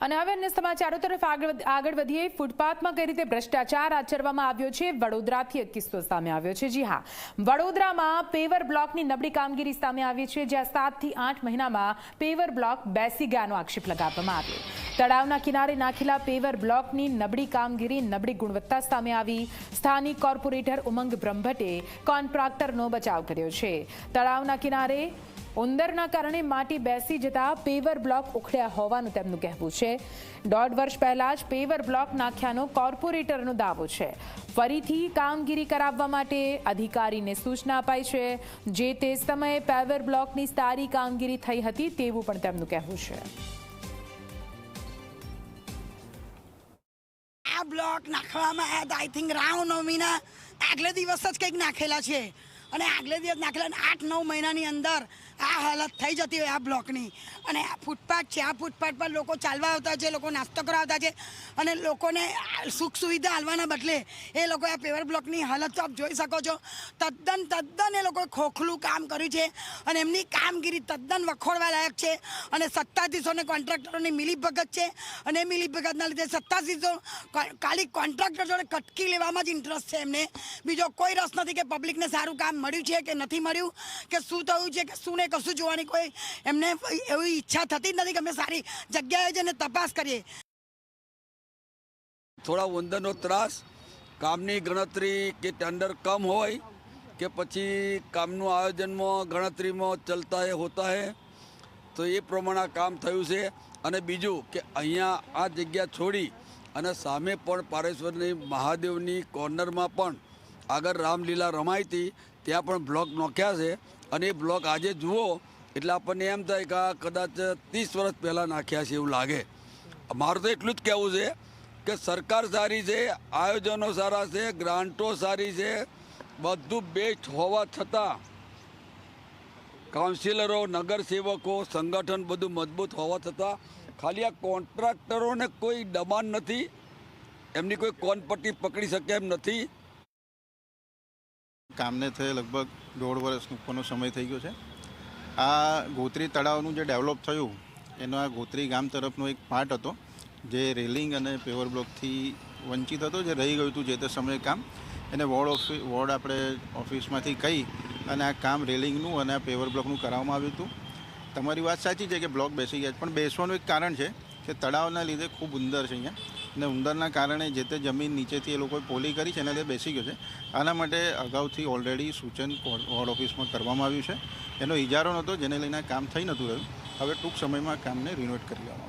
અને હવે અન્ય સમાચારો તરફ આગળ વધીએ. ફૂટપાથમાં કઈ રીતે ભ્રષ્ટાચાર આચરવામાં આવ્યો છે? વડોદરાથી એક કિસ્સો સામે આવ્યો છે. જી હા. વડોદરામાં પેવર બ્લોકની નબળી કામગીરી સામે આવી છે, જ્યાં સાતથી આઠ મહિનામાં પેવર બ્લોક બેસી ગયાનો આક્ષેપ લગાવવામાં આવ્યો. તળાવના કિનારે નાખેલા પેવર બ્લોકની નબળી કામગીરી, નબળી ગુણવત્તા સામે આવી. સ્થાનિક કોર્પોરેટર ઉમંગ બ્રહ્મભટ્ટે કોન્ટ્રાક્ટરનો બચાવ કર્યો છે. તળાવના કિનારે ઉંદરના કારણે માટી બેસી જતા પેવર બ્લોક ઉખડ્યા હોવાનું તેમનું કહેવું છે. દોઢ વર્ષ પહેલા જ પેવર બ્લોક નાખ્યાનો કોર્પોરેટરનો દાવો છે. ફરીથી કામગીરી કરાવવા માટે અધિકારીને સૂચના અપાઈ છે. જે તે સમયે પેવર બ્લોકની સારી કામગીરી થઈ હતી તેવું પણ તેમનું કહેવું છે. આ બ્લોક નાખવામાં આઈ થિંક રામનવમીના આગલે દિવસ જ કંઈક નાખેલા છે. અને આગલે દિવસ નાખેલા આઠ, નવ મહિનાની અંદર આ હાલત થઈ જતી હોય આ બ્લોકની. અને આ ફૂટપાથ છે, આ ફૂટપાથ પર લોકો ચાલવા આવતા છે, લોકો નાસ્તો કરાવતા છે અને લોકોને સુખ સુવિધા હાલવાના બદલે એ લોકો આ પેવર બ્લોકની હાલત તો આપ જોઈ શકો છો. તદ્દન તદ્દન એ લોકોએ ખોખલું કામ કર્યું છે અને એમની કામગીરી તદ્દન વખોડવા લાયક છે અને સત્તાધીશોને કોન્ટ્રાક્ટરોની મિલીભગત છે અને મિલીભગતના લીધે સત્તાધીશો કો- ખાલી કોન્ટ્રાક્ટર જોડે કટકી લેવામાં જ ઇન્ટરેસ્ટ છે એમને. બીજો કોઈ રસ નથી કે પબ્લિકને સારું કામ મળ્યું છે કે નથી મળ્યું? કે શું થયું છે? કે શું ને કશું જોવાની કોઈ એમને એવી ઈચ્છા થતી જ નથી કે અમે સારી જગ્યાએ જઈને તપાસ કરીએ. થોડા ઉંદરનો ત્રાસ, કામની ગણતરી કે ટેન્ડર કમ હોય કે પછી કામનું આયોજનમાં ગણતરીમાં ચલતા હે, હોતા હે, તો એ પ્રમાણે કામ થયું છે. અને બીજું કે અહીંયા આ જગ્યા છોડી અને સામે પણ પારેશ્વરની મહાદેવની કોર્નરમાં પણ આગળ રામલીલા રમાઈ હતી, ત્યાં પણ બ્લોક નોખ્યા છે. અને એ બ્લોક આજે જુઓ, એટલે આપણને એમ થાય કે આ કદાચ ત્રીસ વર્ષ પહેલાં નાખ્યા છે એવું લાગે. મારું તો એટલું જ કહેવું છે કે સરકાર સારી છે, આયોજનો સારા છે, ગ્રાન્ટો સારી છે, બધું બેસ્ટ હોવા છતાં કાઉન્સિલરો, નગરસેવકો, સંગઠન બધું મજબૂત હોવા છતાં ખાલી આ કોન્ટ્રાક્ટરોને કોઈ દબાણ નથી, એમની કોઈ કોનપટ્ટી પકડી શકે એમ નથી. કામને થયે લગભગ દોઢ વર્ષ ઉપરનો સમય થઈ ગયો છે. આ ગોત્રી તળાવનું જે ડેવલપ થયું, એનો આ ગોત્રી ગામ તરફનો એક પાર્ટ હતો, જે રેલિંગ અને પેવર બ્લોકથી વંચિત હતો, જે રહી ગયું હતું જે તે સમયે કામ. એને વોર્ડ ઓફિસ વોર્ડ આપણે ઓફિસમાંથી કહી અને આ કામ રેલિંગનું અને આ પેવર બ્લોકનું કરાવવામાં આવ્યું હતું. તમારી વાત સાચી છે કે બ્લોક બેસી ગયા છે, પણ બેસવાનું એક કારણ છે કે તળાવના લીધે ખૂબ ઉંદર છે અહીંયા. અને ઉંદરના કારણે જે તે જમીન નીચેથી એ લોકોએ પોલી કરી છે એના લીધે બેસી ગયો છે. આના માટે અગાઉથી ઓલરેડી સૂચન વોર્ડ ઓફિસમાં કરવામાં આવ્યું છે. એનો ઇજારો નહોતો, જેને લઈને કામ થઈ નહોતું રહ્યું. હવે ટૂંક સમયમાં કામને રિનોવેટ કરી લેવામાં